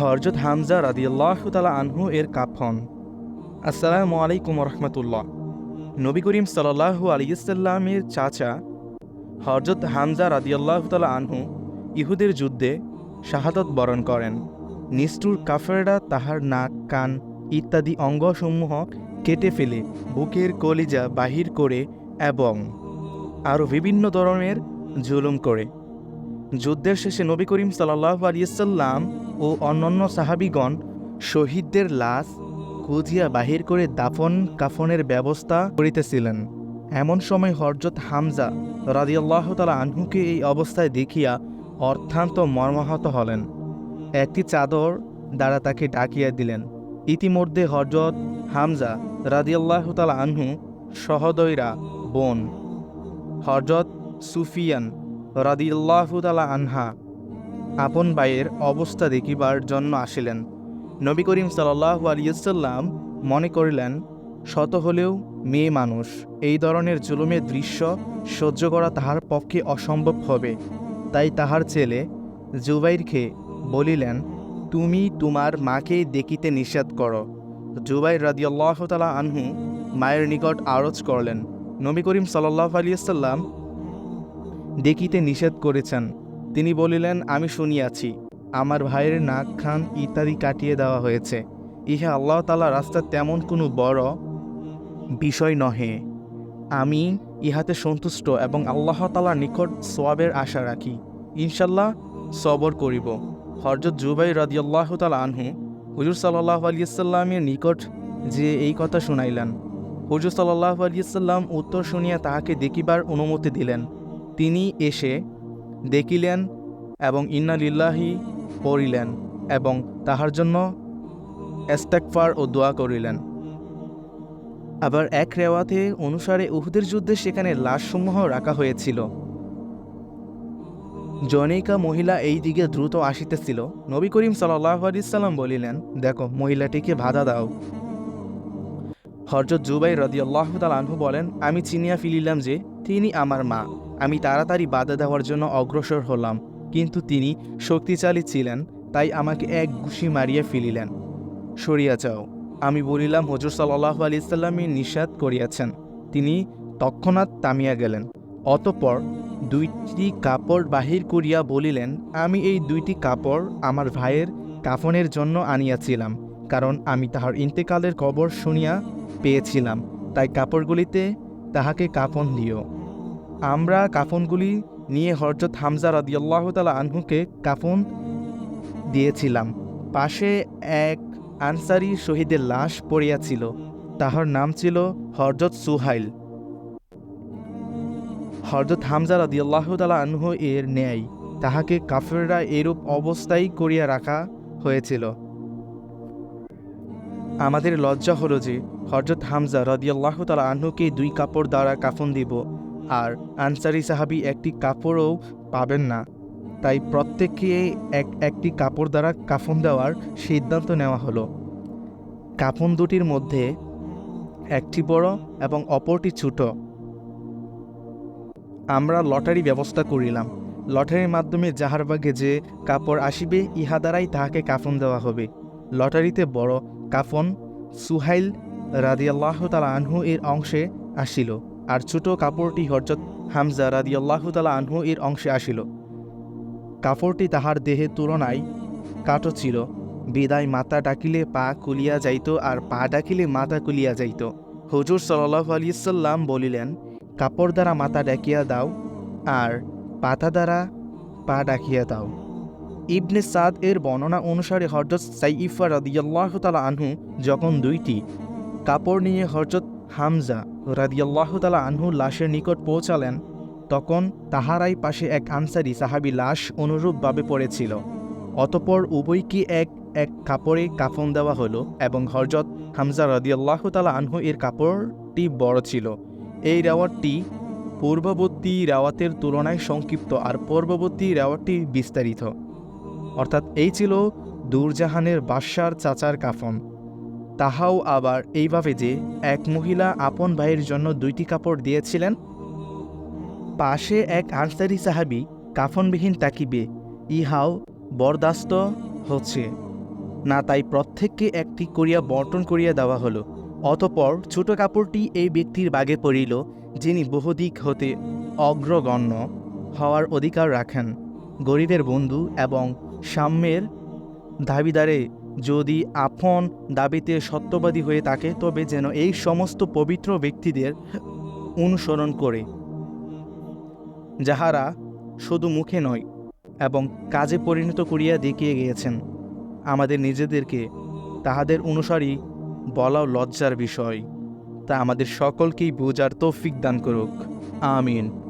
হরজত হামজা রাদিয়াল্লাহ তালা আনহু এর কাফন। আসসালামু আলাইকুম রহমতুল্লাহ। নবী করিম সাল্লাহু আলিয়াল্লামের চাচা হরজত হামজা রাদিয়াল্লাহ তালা আনহু ইহুদের যুদ্ধে শাহাদত বরণ করেন। নিষ্ঠুর কাফেররা তাহার নাক, কান ইত্যাদি অঙ্গসমূহ কেটে ফেলে বুকের কলিজা বাহির করে এবং আরও বিভিন্ন ধরনের জুলুম করে। যুদ্ধের শেষে নবী করিম সাল্লাহ আলিয়াল্লাম ও অন্যান্য সাহাবিগণ শহীদদের লাশ কুজিয়া বাহির করে দাফন কাফনের ব্যবস্থা করিতেছিলেন। এমন সময় হরজত হামজা রাদিয়াল্লাহ তালা আনহুকে এই অবস্থায় দেখিয়া অর্থান্ত মর্মাহত হলেন। একটি চাদর দ্বারা তাকে ডাকিয়া দিলেন। ইতিমধ্যে হরজত হামজা রাদিয়াল্লাহ তালা আনহু সহদয়রা, বোন হরজত সুফিয়ান রাদিয়াল্লাহ তালা আনহা, আপন ভাইয়ের অবস্থা দেখিবার জন্য আসিলেন। নবী করিম সাল্লাহ আলিয়াল্লাম মনে করিলেন, শত হলেও মেয়ে মানুষ, এই ধরনের জুলুমের দৃশ্য সহ্য করা তাহার পক্ষে অসম্ভব হবে। তাই তাহার ছেলে জুবাইরকে বলিলেন, তুমি তোমার মাকে দেখিতে নিষেধ করো। জুবাইর রাদিয়াল্লাহ তালা আনহু মায়ের নিকট আরজ করলেন। নবী করিম সাল্লাহ আলিয়াল্লাম দেখিতে নিষেধ করেছেন। তিনি বলিলেন, আমি শুনিয়াছি, আমার ভাইয়ের নাক খান ইত্যাদি কাটিয়ে দেওয়া হয়েছে। ইহা আল্লাহ তালা রাস্তা তেমন কোনো বড় বিষয় নহে। আমি ইহাতে সন্তুষ্ট এবং আল্লাহ তালার নিকট সোয়াবের আশা রাখি। ইনশাল্লাহ সবর করিব। হরজত জুবাই রাদিয়াল্লাহ তালা আনহু হুজুর সাল্লাহ আলিয়াল্লামের নিকট যে এই কথা শুনাইলেন। হুজুর সাল্লাহ আলিয়াল্লাম উত্তর শুনিয়া তাহাকে দেখিবার অনুমতি দিলেন। তিনি এসে দেখিলেন এবং ইন্না লিল্লাহি পড়িলেন এবং তাহার জন্য এস্তাকফার ও দোয়া করিলেন। আবার এক রেওয়াতে অনুসারে উহুদের যুদ্ধে সেখানে লাশসমূহ রাখা হয়েছিল। জনৈকা মহিলা এই দিকে দ্রুত আসিতেছিল। নবী করিম সাল্লাহ আলিয়াল্লাম বলিলেন, দেখো, মহিলাটিকে বাধা দাও। হরজত জুবাই রদিয়াল্লাহ তাল আনহু বলেন, আমি চিনিয়া ফিলিলাম যে তিনি আমার মা। আমি তাড়াতাড়ি বাধা দেওয়ার জন্য অগ্রসর হলাম, কিন্তু তিনি শক্তিশালী ছিলেন, তাই আমাকে এক ঘুষি মারিয়া ফেলিলেন। সরিয়া যাও, আমি বলিলাম, হজর সাল্লাহ আলি ইসাল্লামী নিষাদ করিয়াছেন। তিনি তৎক্ষণাৎ তামিয়া গেলেন। অতপর দুইটি কাপড় বাহির করিয়া বলিলেন, আমি এই দুইটি কাপড় আমার ভাইয়ের কাফনের জন্য আনিয়াছিলাম, কারণ আমি তাহার ইন্তেকালের খবর শুনিয়া পেয়েছিলাম। তাই কাপড়গুলিতে তাহাকে কাফন দিও। আমরা কাফনগুলি নিয়ে হরজত হামজা রাদিয়াল্লাহ তালা আনহুকে কাফন দিয়েছিলাম। পাশে এক আনসারি শহীদের লাশ পড়িয়াছিল। তাহার নাম ছিল হরজত সুহাইল। হরজত হামজা রাদিয়াল্লাহ তালা আনহু এর ন্যায়। তাহাকে কাফেররা এরূপ অবস্থায় করিয়া রাখা হয়েছিল। আমাদের লজ্জা হলো যে হরজত হামজা রদিয়াল্লাহ তালা আহ্নুকে দুই কাপড় দ্বারা কাফন দিব। আর আনসারি সাহাবি একটি কাপড়ও পাবেন না। তাই প্রত্যেককে এক একটি কাপড় দ্বারা কাফন দেওয়ার সিদ্ধান্ত নেওয়া হলো। কাফন দুটির মধ্যে একটি বড় এবং অপরটি ছোট। আমরা লটারি ব্যবস্থা করিলাম। লটারির মাধ্যমে যাহার ভাগে যে কাপড় আসিবে, ইহা দ্বারাই তাহাকে কাফন দেওয়া হবে। লটারিতে বড় কাফন সুহাইল রাদিয়াল্লাহ তালা আনহু এর অংশে আসিল। আর ছোট কাপড়টি হরজত হামজা রাদিয়াল্লাহ তালা আনহু এর অংশে আসিল। কাপড়টি তাহার দেহের তুলনায় কাটো ছিল। বিদায় মাথা ডাকিলে পা কুলিয়া যাইত আর পা ডাকিলে মাথা কুলিয়া যাইত। হুজুর সাল্লাহ আলিয়াল্লাম বলিলেন, কাপড় দ্বারা মাথা ডাকিয়া দাও আর পাতা দ্বারা পা ডাকিয়া দাও। ইবনে সাদ এর বর্ণনা অনুসারে হরজত সাইফা রাদিয়াল্লাহ তালা আনহু যখন দুইটি কাপড় নিয়ে হরজত হামজা রাদিয়াল্লাহ তালা আনহু লাশের নিকট পৌঁছালেন, তখন তাহারাই পাশে এক আনসারি সাহাবি লাশ অনুরূপভাবে পড়েছিল। অতপর উভয়কে এক এক কাপড়ে কাফন দেওয়া হলো এবং হরজত হামজা রাদিয়াল্লাহ তালা আনহু এর কাপড়টি বড় ছিল। এই রেওয়ারটি পূর্ববর্তী রেওয়াতের তুলনায় সংক্ষিপ্ত আর পূর্ববর্তী রেওয়ারটি বিস্তারিত। অর্থাৎ এই ছিল দূরজাহানের বাদশার চাচার কাফন। তাহাও আবার এইভাবে যে এক মহিলা আপন ভাইয়ের জন্য দুইটি কাপড় দিয়েছিলেন, পাশে এক আনসারি সাহাবি কাফনবিহীন তাকিবে, ইহাও বরদাস্ত হচ্ছে। না তাই প্রত্যেককে একটি করিয়া বর্তন করিয়া দেওয়া হলো, অতপর ছোট কাপড়টি এই ব্যক্তির বাগে পড়িল, যিনি বহুদিক হতে অগ্রগণ্য হওয়ার অধিকার রাখেন। গরিবের বন্ধু এবং সাম্যের দাবিদারে যদি আপন দাবিতে সত্যবাদী হয়ে থাকে, তবে যেন এই সমস্ত পবিত্র ব্যক্তিদের অনুসরণ করে, যাহারা শুধু মুখে নয় এবং কাজে পরিণত করিয়া দেখিয়ে গিয়েছেন। আমাদের নিজেদেরকে তাহাদের অনুসারী বলাও লজ্জার বিষয়। তা আমাদের সকলকেই বোঝার তৌফিক দান করুক। আমিন।